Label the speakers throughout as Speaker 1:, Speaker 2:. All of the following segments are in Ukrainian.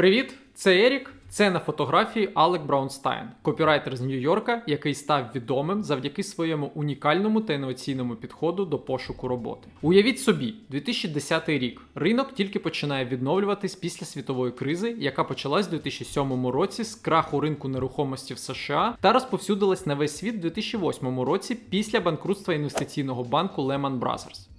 Speaker 1: Привіт, це Ерік. Це на фотографії Алек Браунстайн, копірайтер з Нью-Йорка, який став відомим завдяки своєму унікальному та інноваційному підходу до пошуку роботи. Уявіть собі, 2010 рік. Ринок тільки починає відновлюватись після світової кризи, яка почалась у 2007 році з краху ринку нерухомості в США та розповсюдилась на весь світ у 2008 році після банкрутства інвестиційного банку Lehman Brothers.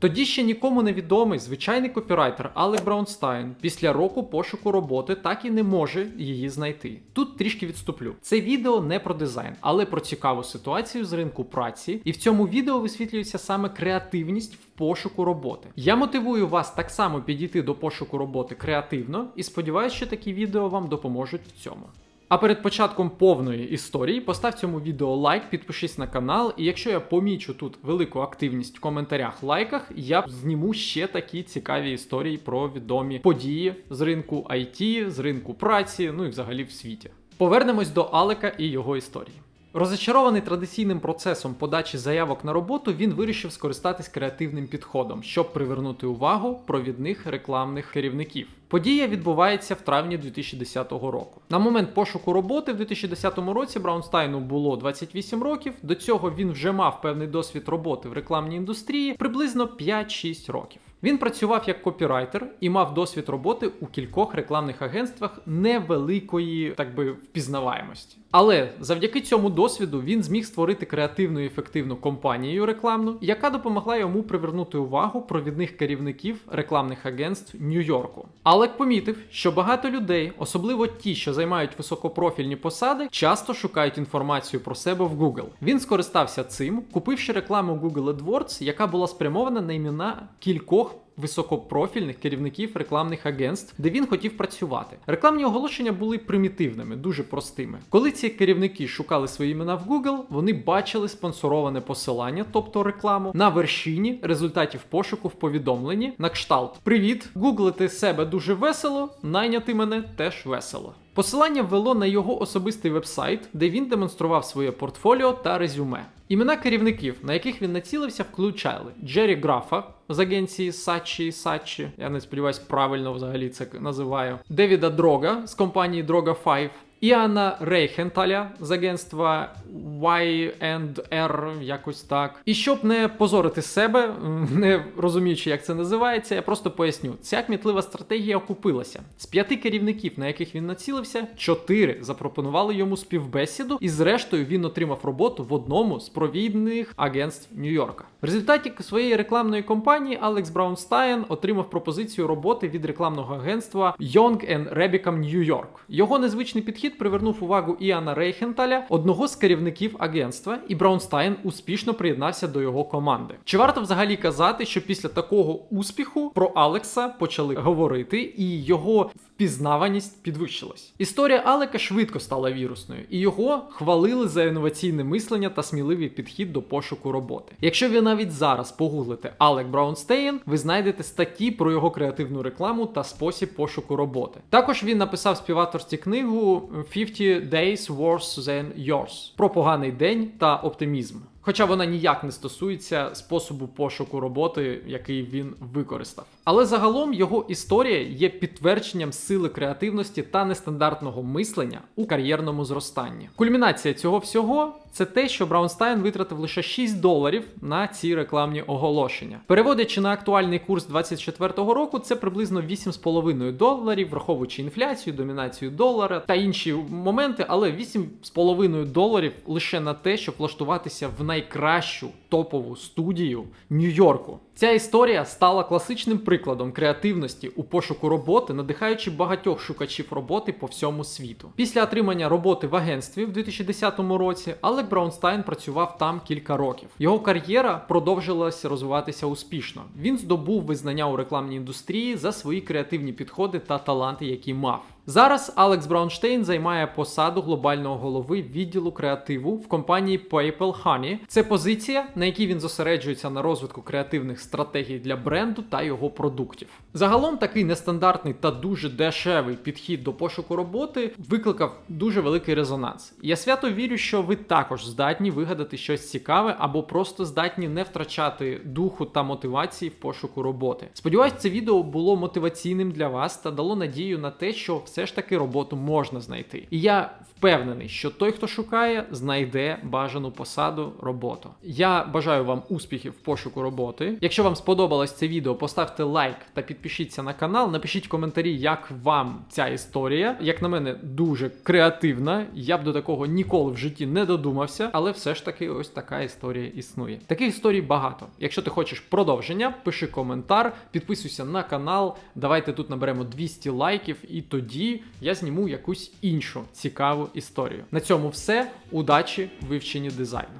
Speaker 1: Тоді ще нікому не відомий звичайний копірайтер Алек Браунстайн після року пошуку роботи так і не може її знайти. Тут трішки відступлю. Це відео не про дизайн, але про цікаву ситуацію з ринку праці, і в цьому відео висвітлюється саме креативність в пошуку роботи. Я мотивую вас так само підійти до пошуку роботи креативно і сподіваюся, що такі відео вам допоможуть в цьому. А перед початком повної історії постав цьому відео лайк, підпишись на канал, і якщо я помічу тут велику активність в коментарях, лайках, я зніму ще такі цікаві історії про відомі події з ринку IT, з ринку праці, ну і взагалі в світі. Повернемось до Алека і його історії. Розочарований традиційним процесом подачі заявок на роботу, він вирішив скористатись креативним підходом, щоб привернути увагу провідних рекламних керівників. Подія відбувається в травні 2010 року. На момент пошуку роботи в 2010 році Браунстайну було 28 років. До цього він вже мав певний досвід роботи в рекламній індустрії приблизно 5-6 років. Він працював як копірайтер і мав досвід роботи у кількох рекламних агентствах невеликої, так би, впізнаваємості. Але завдяки цьому досвіду він зміг створити креативну і ефективну компанію рекламну, яка допомогла йому привернути увагу провідних керівників рекламних агентств Нью-Йорку. Алек помітив, що багато людей, особливо ті, що займають високопрофільні посади, часто шукають інформацію про себе в Google. Він скористався цим, купивши рекламу Google AdWords, яка була спрямована на імена кількох високопрофільних керівників рекламних агентств, де він хотів працювати. Рекламні оголошення були примітивними, дуже простими. Коли ці керівники шукали свої імена в Google, вони бачили спонсороване посилання, тобто рекламу, на вершині результатів пошуку в повідомленні на кшталт: Привіт! Гуглити себе дуже весело, найняти мене теж весело. Посилання ввело на його особистий вебсайт, де він демонстрував своє портфоліо та резюме. Імена керівників, на яких він націлився, включали Джері Графа з агенції Сачі Сачі, я не сподіваюсь, правильно взагалі це називаю, Девіда Дрога з компанії Дрога 5, Іана Рейхенталя з агентства Y&R, якось так. І щоб не позорити себе, не розуміючи, як це називається, я просто поясню. Ця кмітлива стратегія окупилася. З п'яти керівників, на яких він націлився, чотири запропонували йому співбесіду, і зрештою він отримав роботу в одному з провідних агентств Нью-Йорка. В результаті своєї рекламної кампанії Алекс Браунстайн отримав пропозицію роботи від рекламного агентства Young and Rebicam New York. Його незвичний підхід привернув увагу Іана Рейхенталя, одного з керівників агентства, і Браунстайн успішно приєднався до його команди. Чи варто взагалі казати, що після такого успіху про Алекса почали говорити, і його впізнаваність підвищилась? Історія Алека швидко стала вірусною, і його хвалили за інноваційне мислення та сміливий підхід до пошуку роботи. Якщо ви навіть зараз погуглите Алек Браунстейн, ви знайдете статті про його креативну рекламу та спосіб пошуку роботи. Також він написав співавторську книгу 50 Days Worse Than Yours про поганий день та оптимізм. Хоча вона ніяк не стосується способу пошуку роботи, який він використав. Але загалом його історія є підтвердженням сили креативності та нестандартного мислення у кар'єрному зростанні. Кульмінація цього всього це те, що Браунстайн витратив лише 6 доларів на ці рекламні оголошення. Переводячи на актуальний курс 24-го року, це приблизно 8,5 доларів, враховуючи інфляцію, домінацію долара та інші моменти, але 8,5 доларів лише на те, щоб влаштуватися в найкращу топову студію Нью-Йорку. Ця історія стала класичним прикладом креативності у пошуку роботи, надихаючи багатьох шукачів роботи по всьому світу. Після отримання роботи в агентстві в 2010 році Алек Браунстайн працював там кілька років. Його кар'єра продовжилася розвиватися успішно. Він здобув визнання у рекламній індустрії за свої креативні підходи та таланти, які мав. Зараз Алекс Браунштейн займає посаду глобального голови відділу креативу в компанії PayPal Honey. Це позиція, на якій він зосереджується на розвитку креативних стратегій для бренду та його продуктів. Загалом такий нестандартний та дуже дешевий підхід до пошуку роботи викликав дуже великий резонанс. Я свято вірю, що ви також здатні вигадати щось цікаве або просто здатні не втрачати духу та мотивації в пошуку роботи. Сподіваюсь, це відео було мотиваційним для вас та дало надію на те, що все ж таки роботу можна знайти. І я впевнений, що той, хто шукає, знайде бажану посаду роботу. Я бажаю вам успіхів в пошуку роботи. Якщо вам сподобалось це відео, поставте лайк та підпишіться на канал. Напишіть в коментарі, як вам ця історія. Як на мене, дуже креативна. Я б до такого ніколи в житті не додумався, але все ж таки ось така історія існує. Таких історій багато. Якщо ти хочеш продовження, пиши коментар, підписуйся на канал. Давайте тут наберемо 200 лайків, і тоді я зніму якусь іншу цікаву історію. На цьому все. Удачі вивченні дизайну.